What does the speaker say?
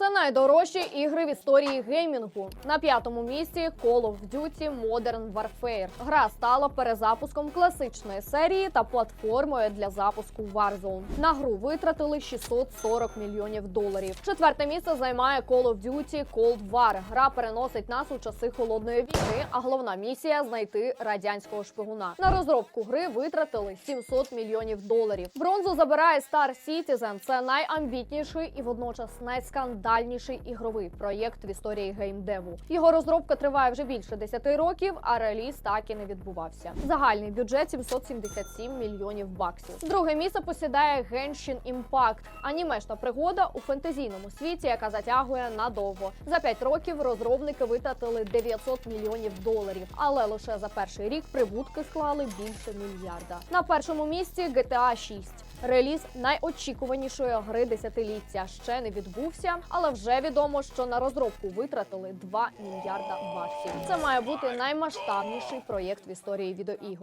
Це найдорожчі ігри в історії геймінгу. На п'ятому місці Call of Duty Modern Warfare. Гра стала перезапуском класичної серії та платформою для запуску Warzone. На гру витратили 640 мільйонів доларів. Четверте місце займає Call of Duty Cold War. Гра переносить нас у часи холодної війни, а головна місія знайти радянського шпигуна. На розробку гри витратили 700 мільйонів доларів. Бронзу забирає Star Citizen. Це найамбітніший і водночас найскандальніший ігровий проєкт в історії геймдеву. Його розробка триває вже більше 10 років, а реліз так і не відбувався. Загальний бюджет 777 мільйонів баксів. Друге місце посідає Genshin Impact – анімешна пригода у фентезійному світі, яка затягує надовго. За 5 років розробники витратили 900 мільйонів доларів, але лише за перший рік прибутки склали більше мільярда. На першому місці GTA 6. Реліз найочікуванішої гри десятиліття ще не відбувся, але вже відомо, що на розробку витратили 2 мільярда баксів. Це має бути наймасштабніший проєкт в історії відеоігор.